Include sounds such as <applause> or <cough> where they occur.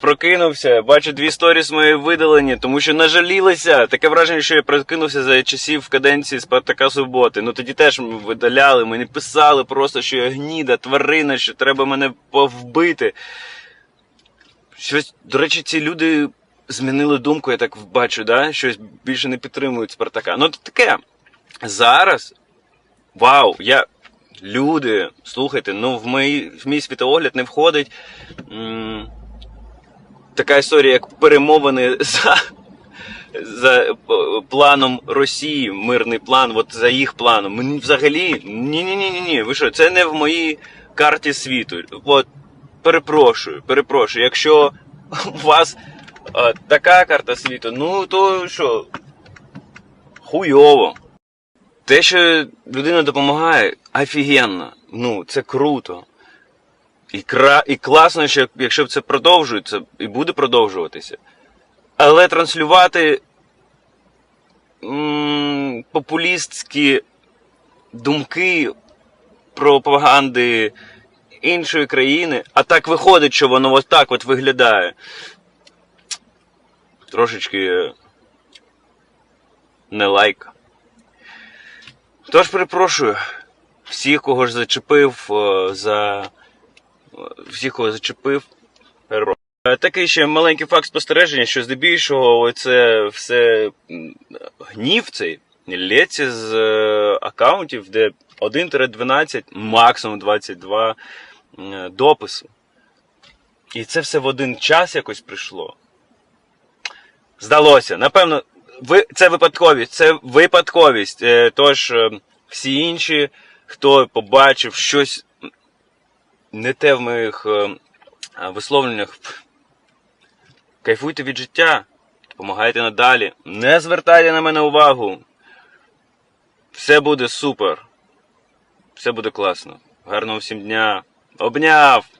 Прокинувся, бачу дві сторіс мої видалені, тому що нажалілися. Таке враження, що я прокинувся за часів каденції Спартака Суботи. Ну тоді теж видаляли, мені писали просто, що я гніда, тварина, що треба мене повбити. Щось, до речі, ці люди змінили думку, я так бачу, да? щось більше не підтримують Спартака. Ну то таке. Зараз. Вау, я. Люди, слухайте, ну в мій, в мій світоогляд не входить. Така історія, як перемовини <laughs> за, за е, планом Росії, мирний план, от за їх планом. Мені взагалі ні, ні. Ви що, це не в моїй карті світу. От перепрошую, перепрошую. Якщо у вас е, така карта світу, ну то що? Хуйово. Те, що людина допомагає, офігенно. Ну, це круто. І, кра... і класно, що якщо це продовжується і буде продовжуватися. Але транслювати м- популістські думки пропаганди іншої країни, а так виходить, що воно ось так от виглядає. Трошечки е, не лайк. Тож перепрошую всіх, кого ж зачепив е, за всіх, кого зачепив. Е, Такий ще маленький факт спостереження, що здебільшого це все гнів цей лється з е, аккаунтів, де 1-12, максимум 22 м, дописи. І це все в один час якось прийшло. Здалося. Напевно, ви, це випадковість. Це випадковість. Е, Тож е, всі інші, хто побачив щось не те в моїх е, висловленнях, кайфуйте від життя, допомагайте надалі, не звертайте на мене увагу. Все буде супер. Все буде класно. Гарного всім дня. Обняв!